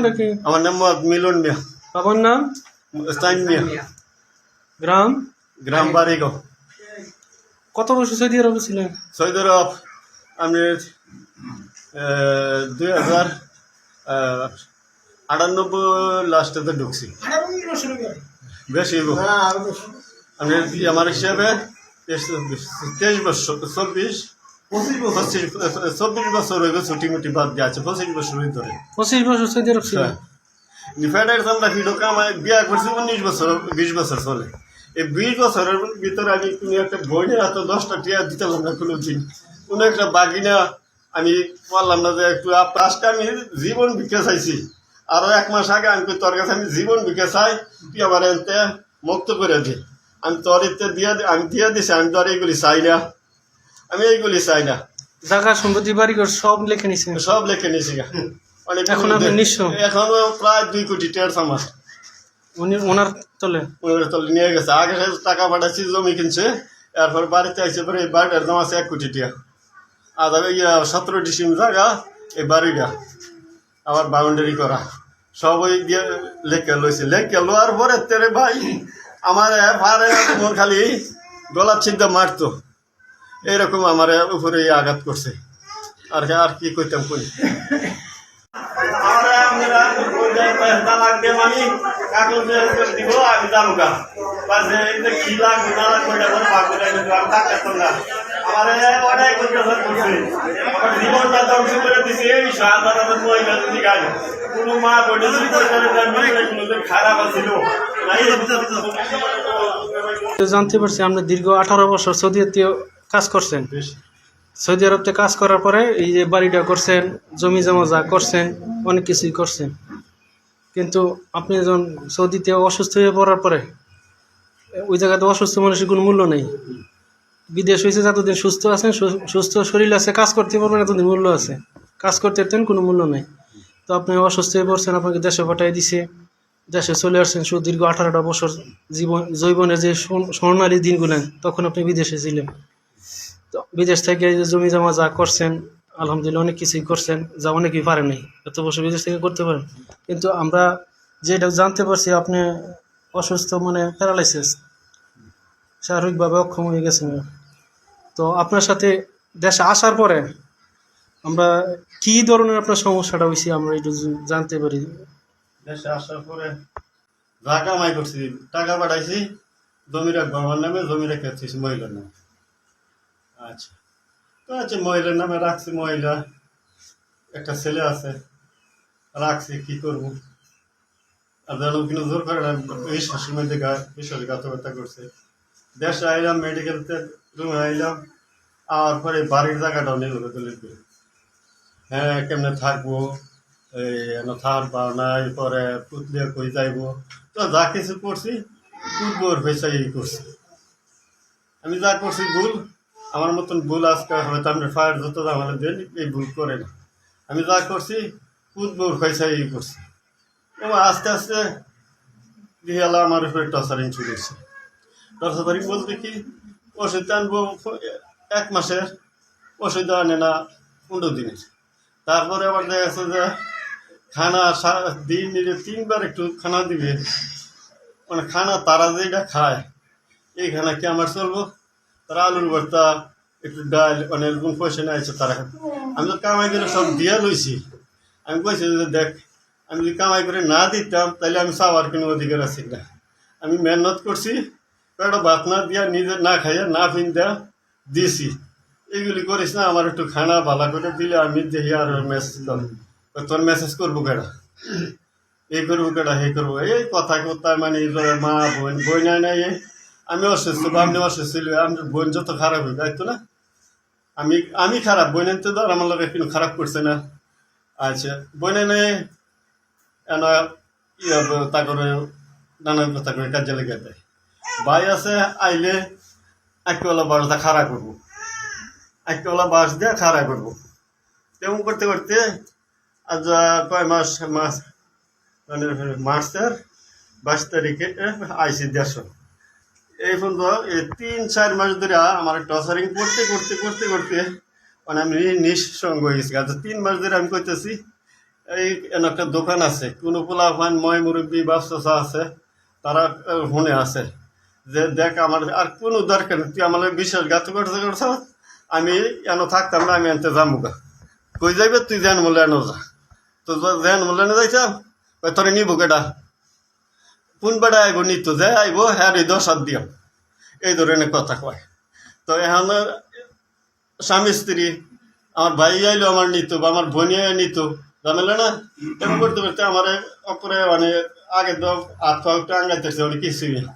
নামটা কি? আমার নাম মিলন মিয়া। বাবার নাম? স্তাইন মিয়া। গ্রাম? গ্রাম বাড়িগাঁও কত বছর সৌদি আরবে ছিলেন? সৌদি আরব আমি দুই হাজার আটানব্বই লাস্টেতে ঢুকছি। বেশি আমি আমার হিসাবে তেইশ তেইশ বছর চব্বিশ। পঁচিশ চব্বিশ বছর গেছে ছুটি মুটি বাদ দিয়ে আছে পঁচিশ বছর ধরে পঁচিশ বছর সৌদি আরব ছিলেন ফেডারেল আমরা ভিডিও কামাই বিয়া করছি উনিশ বছর বিশ বছর চলে। এই বিশ বছরের ভিতরে আমি কোনো একটা বইনে এত দশটা টিয়া দিতাম না কোনো দিন কোনো একটা বাগিনা আমি বললাম না যে একটু আজকে আমি জীবন বিকে চাইছি। আরও এক মাস আগে আমি তোর কাছে আমি জীবন বিকে চাই তুই আমার এনতে মুক্ত করে দি। আমি তোর দিয়ে আমি দিয়ে দিছি আমি তোর এইগুলি চাই না। আমি এইগুলি চাই না। জায়গা সম্পত্তি বাড়িঘর সব লেখে নিছি। সব লেখে। অনেক এখন আপনি নিঃস্ব? এখনও প্রায় দুই কোটি টেয়ার আমার উনি ওনার তলে? ওরা তলে নিয়ে গেছে। আগে টাকা পাঠাচ্ছি জমি কিনছে। এরপর বাড়িতে আইসে পরে এই বাড়িটার দাম আছে এক কোটি টিয়া আর ইয়া সতেরো ডিসিম জায়গা এই বাড়িটা আবার বাউন্ডারি করা। সব ওই দিয়ে লেখকে লইছে। লেখকে লোয়ার পরে তেরে ভাই আমার ভারে মন খালি গলা ছিদ্দা মারতো। এইরকম আমার উপরে আঘাত করছে। আর কি- আর কি কইতাম কই? আমরা আমরা তালাক দিয়ে আমি কাগজে দিব আমি যাব গা পাশে এতে কি লাগবে না লাগবে এটা করে ভাগ করে আমি আমি থাকতাম না। আমার অনেক অত্যাচার করছে। আমার জীবনটা ধ্বংস করে দিছে এই সাধারণ মহিলা যদি গাই কোনো মা কোনোদিন খারাপ আছিল জানতে পারছি আমরা দীর্ঘ আঠারো বছর সৌদি আরবে কাজ করছেন। সৌদি আরবতে কাজ করার পরে এই যে বাড়িটা করছেন, জমি জমা যা করছেন, অনেক কিছুই করছেন। কিন্তু আপনি যখন সৌদিতে অসুস্থ হয়ে পড়ার পরে, ওই জায়গাতে অসুস্থ মানুষের কোনো মূল্য নেই। বিদেশ হয়েছে, যতদিন সুস্থ আছেন সুস্থ শরীর আছে, কাজ করতে পারবেন, এতদিন মূল্য আছে। কাজ করতে পারতেন, কোনো মূল্য নেই। তো আপনি অসুস্থ হয়ে পড়ছেন, আপনাকে দেশে পাঠিয়ে দিছে। দেশে চলে আসছেন, সুদীর্ঘ আঠারোটা বছর জীবন জৈবনের যে স্বর্ণালী দিনগুলেন তখন আপনি বিদেশে ছিলেন। তো বিদেশ থেকে যে জমি জমা যা করছেন, আলহামদুলিল্লাহ অনেক কিছুই করছেন, যা অনেকেই পারে নাই। এত বছর বিদেশ থেকে করতে পারেন। কিন্তু আমরা যেটা জানতে পারছি, আপনি অসুস্থ মানে প্যারালাইসিস শারীরিকভাবে অক্ষম হয়ে গেছেন তো আপনার সাথে দেশে আসার পরে আমরা কি ধরনের আপনার সমস্যাটা হয়েছে, আমরা একটু জানতে পারি। দেশে আসার পরে যা কামাই করছি, টাকা পাঠাইছি, জমি রাখব আমার নামে জমি রেখে মহিলার নামে। আচ্ছা। তো আচ্ছা মহিলার নামে রাখছি মহিলা, একটা ছেলে আছে, রাখছি, কি করব? আর যেন কিন্তু জোর করে এই শাশুর মধ্যে গা ঈশ্বরের কথাবার্তা করছে। দেশে আইলাম মেডিকেলতে রুমে আইলাম আর পরে বাড়ির জায়গাটাও নিল করে হ্যাঁ কেমনে থাকব? এই থার পাও নাই, পরে পুতলে কই যাইব? তো যা কিছু করছি পূর্বর এই করছি। আমি যা করছি ভুল আমার মতন ভুল আজকে হয়তো আমি ফায়ার যত আমার দেন, এই ভুল করে না। আমি যা করছি পূর্বর পয়সা এই করছি। এবং আস্তে আস্তে দিয়ে আমার উপরে টর্চারিং চলে এসছে টর্চারিং বলতে কি, ওষুধ আনব, এক মাসের ওষুধ আনে না, পনেরো দিনের। তারপরে আবার দেখা যাচ্ছে যে খানা দিন দিলে তিনবার একটু খানা দিবে। মানে খানা তারা যেটা খায় এই খানা কি আমার চলবো? তারা আলুর ভর্তা একটু ডাল মানে এরকম পয়সা নিয়ে আছে তারা। আমি তো কামাই করে সব দিয়া লইছি। আমি কইছি দেখ, আমি যদি কামাই করে না দিতাম তাহলে আমি চাওয়ার কোনো অধিকার আছে না। আমি মেহনত করছি একটা ভাত না দিয়া নিজে না খাইয়া, না ফিনতা দিছি। এইগুলি করিস না, আমার একটু খানা ভালো করে দিলে আমি দেখি আর মেসেজ কর তোর মেসেজ করব কেডা? এই করব কেডা এই করব। এই কথা কথা মানে মা বোন বই নাই নাই। আমি অসুস্থ বা আপনি অসুস্থ ছিল আমি বোন যত খারাপ হয়ে যাইতো না? আমি আমি খারাপ, বোন তো ধর আমার লোক কিন্তু খারাপ করছে না। আচ্ছা বোন এনা ইয়ে তা করে নানা কথা করে কাজে লেগে দেয়। ভাই আছে, আইলে একবেলা বারোটা খাড়া করব। একবেলা বাস দিয়ে খাড়া করব। তেমন করতে করতে আজ কয় মাস মাস মানে মার্চের বাইশ তারিখে আইসি দেড়শো এই পর্যন্ত এই তিন, চার মাস ধরে আমার টসারিং করতে করতে করতে করতে মানে আমি নিঃসঙ্গ হয়ে গেছি। আচ্ছা তিন মাস ধরে আমি করতেছি এই একটা দোকান আছে, কোনো পোলা ফান ময় মুরব্বী বাচ্চা আছে, তারা শুনে আছে। যে দেখ আমার আর কোনো দরকার নেই, তুই আমার বিশ্বাস গাছ করতে করছ, আমি এন থাকতাম না, আমি এনতে যাব গা কই যাইবে, তুই যেন বলে এনো যা। তো যেন বলে এনে যাইতাম তোরে নিব কেটা কোন বেড়া নিত যে আইব হ্যাঁ দশ হাত দিয়াম এই ধরনের কথা কয়। তো এখন স্বামী স্ত্রী, আমার ভাই আইলো, আমার নিত বা আমার বোন নিত। জানালে না? এমন করতে করতে আমার অপরে মানে আগে তো হাত পা একটু আঙ্গাইতেছে অনেক কিছুই না।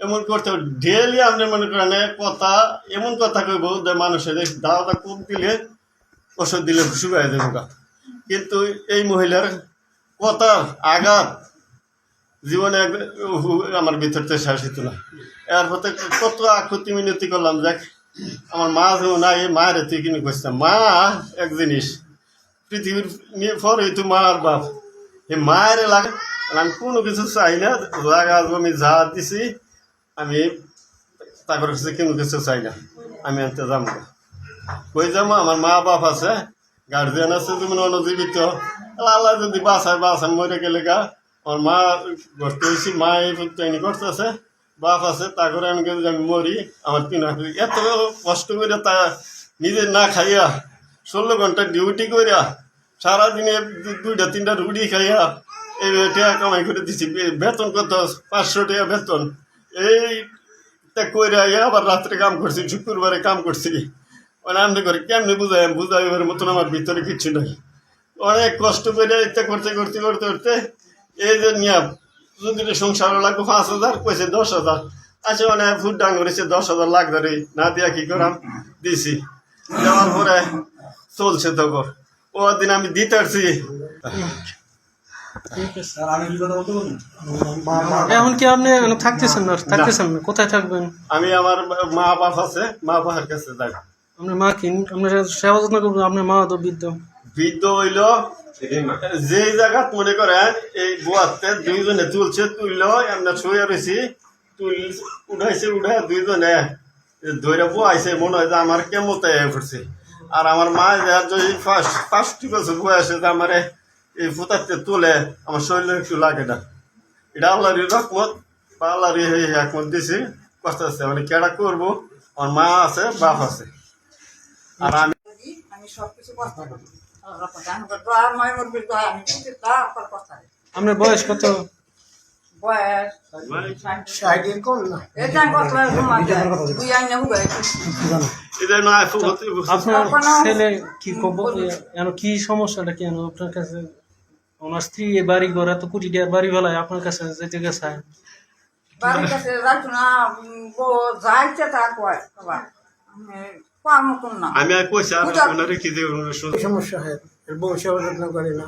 এমন করতে ডেলি আমরা মনে করেন কথা, এমন কথা কইব যে মানুষের দাওয়াটা কম দিলে ওষুধ দিলে শুকাই দেবো গা। কিন্তু এই মহিলার কথা আঘাত জীবনে আমার ভিতর থেকে শেষ হতো না। এর কত আকুতি মিনতি করলাম, দেখ, আমার মা যেমন নাই মায়ের তুই কিনে করছিলাম মা, এক জিনিস, পৃথিবীর নিয়ে- পর হইতো মা আর বাপ। এই মায়ের লাগে আমি কোনো কিছু চাই না, জায়গা, জমি যা দিছি, আমি তারপর কাছে কোনো কিছু চাই না, আমি আনতে না। কই যাব আমার মা বাপ আছে গার্জিয়ান আছে তুমি অনজীবিত। আল্লাহ যদি বাসায় বাসায় মরে গেলে গা। আমার মা ভর্তি হয়েছি মা এই তৈরি করতেছে বাপ আছে তা করে আমি যদি আমি মরি আমার তিন হাজার এত কষ্ট করে তা নিজে না খাইয়া ষোলো ঘণ্টা ডিউটি করিয়া সারাদিনে দুইটা তিনটা রুটি খাইয়া এই টাকা কামাই করে দিছি বেতন কত পাঁচশো টাকা বেতন এই তা কইরা আবার রাত্রে কাম করছি শুক্রবারে কাম করছি মানে আমি করে কেমনি বুঝাই বুঝাইবার মতন আমার ভিতরে কিছু নাই অনেক কষ্ট করে এটা করতে করতে করতে করতে এই যে নিয়া যদি সংসার লাগবে পাঁচ হাজার কইছে দশ হাজার। আচ্ছা মানে ফুট ডাং করেছে দশ হাজার লাখ ধরে। না দিয়া কি করাম? দিছি। দেওয়ার পরে চলছে তখন ও দিন আমি দিতে পারছি এখন কি আপনি এখানে থাকতেছেন না? থাকতেছেন না? কোথায় থাকবেন? আমি আমার মা বাপ আছে মা বাবার কাছে যাই। আপনার মা কি? আপনার সেবা যত্ন করবেন? আপনার মা তো বৃদ্ধ। বৃদ্ধ হইল যে জায়গাত মনে করেন, এই বুয়াতে দুইজনে তুলছে তুলল এমনি শুয়ে রয়েছি তুল উঠাইছে উঠাই দুইজনে ধরে বুয়াইছে, মনে হয় যে আমার কেমতে পড়ছে আর আমার মা যদি ফার্স্ট ফার্স্ট বছর বয়সে যে আমার এই ফুটাতে তুলে, আমার শরীরে একটু লাগে না। এটা আল্লাহর রকমত বা আল্লাহর এই একমত দিছি। কষ্ট আছে মানে কেডা করব? আমার মা আছে, বাপ আছে। আর আমি আমি সব কিছু কথা আপনার বয়স কত? বয়স আপনার ছেলে কি খবর? কি সমস্যাটা কেন আপনার কাছে ওনার স্ত্রী বাড়ি ঘর এত কোটি টাকার বাড়ি বেলায় আপনার কাছে যেতে গেছে বাড়ির কাছে যাইতো না যাইতে তা কয় বাবা। আমি আর কইছি আর ওনারে কি দিয়ে ওনারে সমস্যা হয় যত্ন করে না।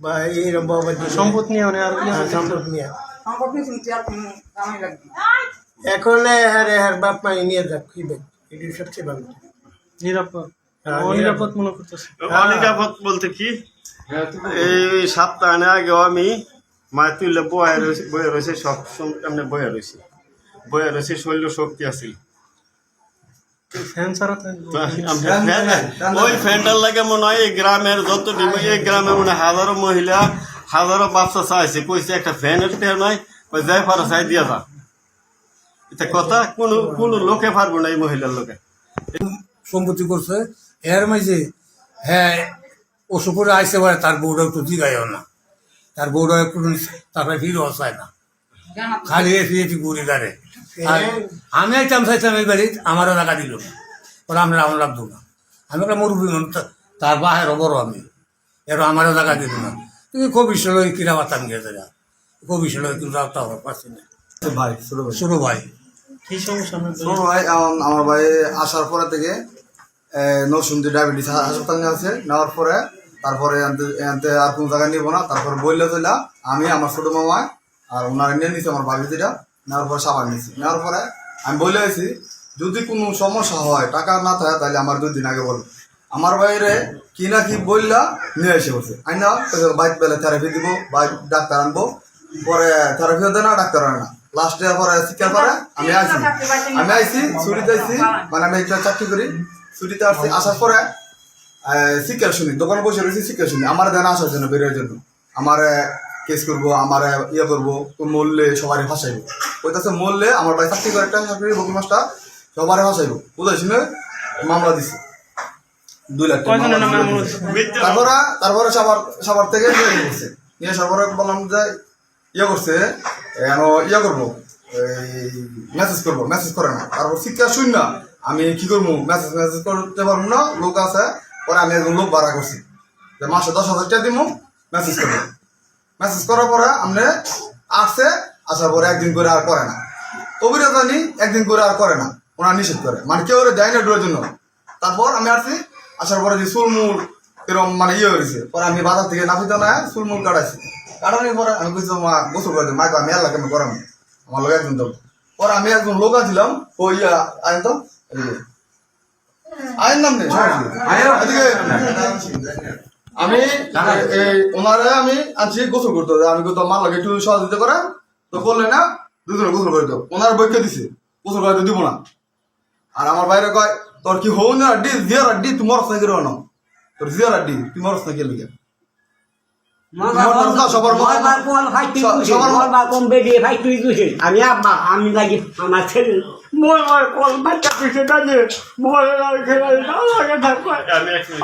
বা এইরকম বাবা সম্পদ নিয়ে অনেক আর হ্যাঁ, সম্পদ নিয়ে। এখন হ্যাঁ হ্যাঁ বাপ মা নিয়ে যাক কি বেগ এটি সবচেয়ে ভালো। নিরাপদ হ্যাঁ, অনিরাপদ মনে করতেছে। অনিরাপদ বলতে কি? এই সপ্তাহ আগেও আমি মায়ের তুললে বয়ে রয়েছে বয়ে রয়েছে সব সম- এমনি বয়ে রয়েছে। বয়ে রয়েছে শরীর শক্তি আছে। ফ্যান ছাড়া ওই ফ্যানটার লাগে মনে হয় এই গ্রামের যত ডিম- এই গ্রামে মনে হাজারো মহিলা হাজারো বাচ্চা চাইছে। কইছে একটা ফ্যানের টের নয় ওই যাই পারো চাই দিয়া যা। এটা কথা কোনো কোনো লোকে পারব না এই মহিলার লোকে সম্পত্তি করছে। এর মাঝে হ্যাঁ ওষুধ করে আইসে পারে তার বউটা একটু দিগাইও না। তার বউটা একটু তারপরে হিরো চায় না। খালি এসে এটি ঘুরে গাড়ে। আর আমি আইতাম চাইতাম এই বাড়ি আমারও টাকা দিল। না ওরা আমরা আমার লাগতো না। আমি একটা মুরব্বী তার বাহের বড় আমি। এর আমারও টাকা দিল না। তুমি কবি ষোলো কিনা বাতাম গিয়েছে না কবি ষোলো কিন্তু রাখতে হবে পারছি না। ভাই ছোট ভাই। ছোটো ভাই। কি সমস্যা আপনার ভাই আম- আমার ভাই আসার পরে থেকে নরসুন্দি ডায়াবেটিস হাসপাতাল নিয়ে আছে নেওয়ার পরে তারপরে আর কোনো জায়গায় নিবো না। তারপরে বললে চলা আমি আমার ছোট মামা আর ওনারা নিয়ে নিছি আমার ভাবি যেটা, নেওয়ার পরে সাবান নিয়েছি নেওয়ার পরে আমি বলে আছি যদি কোনো সমস্যা হয়, টাকা না থাকে, তাহলে আমার দুই দিন আগে বলো। আমার বাইরে কি না কি বললা নিয়ে এসে বসে। আইনা বাইক পেলে থেরাপি দিব, বাইক ডাক্তার আনব, পরে থেরাপিও দেয় না, ডাক্তার আনে না। লাস্টে পরে শিক্ষার পরে আমি আইছি। আমি আইছি, ছুটিতে আইছি মানে আমি একটা চাকরি করি। ছুটিতে আসছি, আসার পরে শিক্ষা শুনি, দোকানে বসে রয়েছি শিক্ষা শুনি। আমার দেন আসার জন্য বেরোর জন্য। আমার কেস করব আমার ইয়ে করব মরলে সবারই ফাঁসাইবো। ওইটাছে মরলে আমার ভাই চাকরি করে একটা চাকরি বকুল মাস্টার সবারই ফাঁসাইবো। বুঝাই শুনে মামলা দিছে। দুই লাখ তারপরে তারপরে সবার সবার থেকে নিয়ে নিয়ে সবার বললাম যে ইয়ে করছে এন ইয়ে করব মেসেজ করব মেসেজ করে না। তারপর শিক্ষা শুন না আমি কি করব? মেসেজ মেসেজ করতে পারব না লোক আছে পরে আমি একজন লোক ভাড়া করছি। যে মাসে দশ হাজার টাকা দিব মেসেজ করব। মেসেজ করার পরে আপনি আসছে আসার পরে একদিন করে আর করে না। অভিযোগ জানি একদিন করে আর করে না ওনার নিষেধ করে। মানে কেউ ওরে দেয় না ডোরের জন্য। তারপর আমি আসছি আসার পরে যে চুলমুল এরকম মানে ইয়ে হয়েছে পরে আমি বাজার থেকে নাফিতে না চুলমুল কাটাইছি। কাটানোর পরে আমি বুঝছি মা গোসল করে মাকে আমি আল্লাহ কেন করাম আমার লোক একজন তো পরে আমি একজন লোক আছিলাম ও ইয়া আইন তো? আইন নাম নেই। এদিকে আমি ওনারে আমি আজকে গোসল করতে হবে। আমি তো মাল লাগে একটু সহযোগিতা করে তো করলে না, দুজনে গোসল করে দেবো ওনার বৈকে দিছে, গোসল করে দিব না। আর আমার বাইরে কয়, তোর কি হৌ না ডি জিয়ার আড্ডি? তুই মরস না গেলে না তোর জিয়ার আড্ডি, তুই মরস না সবার মত- আমি আব্বা আমি লাগি আমার ছেলে। কল বাচ্চা পিছিয়ে লাগে থাকবে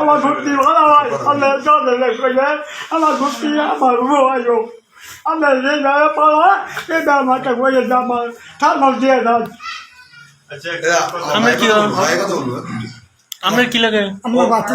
আমার ভালো হয়। আমার জলে লেগে আমার ভর্তি আমার রোয়াইও আমার যে যারা পালা সে দামাটা বলে দামার থামাল দিয়ে দাও। আচ্ছা আমরা কি লাগে? আমার বাচ্চা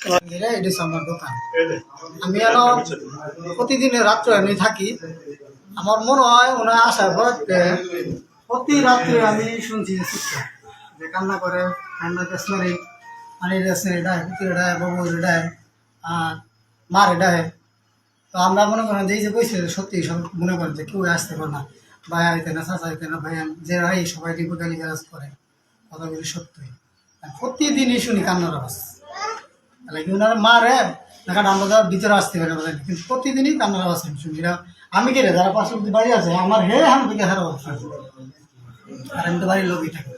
এটি আমার দোকান। আমি এনো প্রতিদিন রাত্রে আমি থাকি। আমার মনে হয় ওনার আসার পর প্রতি রাত্রে আমি শুনছি যে কান্না করে কান্না কেসমারি পানি রেসে ডায় পুকুরে ডায় বাবু ডায় আর মারে ডায় তো আমরা মনে করেন যে এই যে বসে সত্যি সব মনে করেন যে কেউ আসতে পারে না। ভাই আইতে না চাচা আইতে না ভাই যে রাই সবাই রিপু গালি করে। কথাগুলি সত্যি। প্রতিদিনই শুনি কান্নার আওয়াজ। তাহলে ওনারা মারে আমরা তো ভিতরে আসতে পারি না কিন্তু প্রতিদিনই কান্নার আসেন আমি কে রে? যারা পাশে বাড়ি আছে, আমার হে আমি হারা আর আমি তো বাড়ির লোকই থাকি।